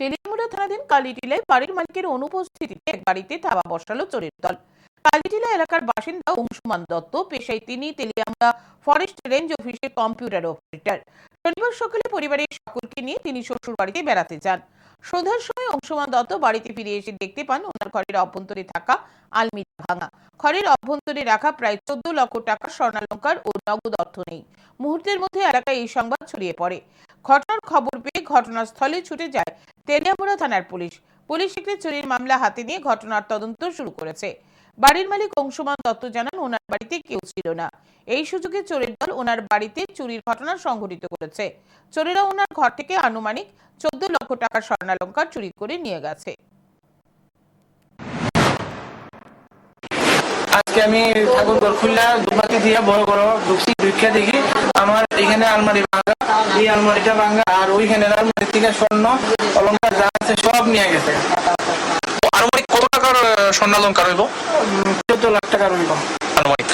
টেলিমুড়া থানাধীন কালীটিলায় বাড়ির মালিকের অনুপস্থিতিতে এক বাড়িতে থাবা বসালো চোরের দল। কালীটিলা এলাকার বাসিন্দা অংশুমান দত্ত, পেশায় তিনি তেলিয়ামুড়া ফরেস্ট রেঞ্জ অফিসের কম্পিউটার অপারেটর। শনিবার সকালে পরিবারের সকলকে নিয়ে তিনি শ্বশুর বাড়িতে বেড়াতে যান। সন্ধ্যার সময় অংশুমান দত্ত বাড়িতে ফিরে এসে দেখতে পান, ওনার ঘরের অভ্যন্তরে থাকা আলমিরা ভাঙা। ঘরের অভ্যন্তরে রাখা প্রায় চোদ্দ লক্ষ টাকা স্বর্ণালঙ্কার ও নগদ অর্থ নেই। মুহূর্তের মধ্যে এলাকায় এই সংবাদ ছড়িয়ে পড়ে। ঘটনার খবর পেয়ে ঘটনাস্থলে ছুটে যায় তেলিয়ামুড়া থানার পুলিশ। পুলিশ একটি চুরির মামলা হাতে নিয়ে ঘটনার তদন্ত শুরু করেছে। বাড়ির মালিক অংশুমান দত্ত জানান, ওনার বাড়িতে কেউ ছিল না। এই সুযোগে চোরের দল ওনার বাড়িতে চুরির ঘটনা সংঘটিত করেছে। চোরেরা ওনার ঘর থেকে আনুমানিক চোদ্দ লক্ষ টাকার স্বর্ণালঙ্কার চুরি করে নিয়ে গেছে। আজকে আমি ঠাকুর ঘর দুপাতি দিয়ে বড় বড় ঢুকছি ঢুকিয়া দেখি আমার এখানে আলমারি ভাঙা এই আলমারিটা ভাঙা আর ওইখানে আলমারি থেকে স্বর্ণ অলঙ্কার যা আছে সব নিয়ে গেছে। আনুমানিক কত টাকার স্বর্ণ অলঙ্কার হইব? চোদ্দ লাখ টাকার হইব আনুমানিক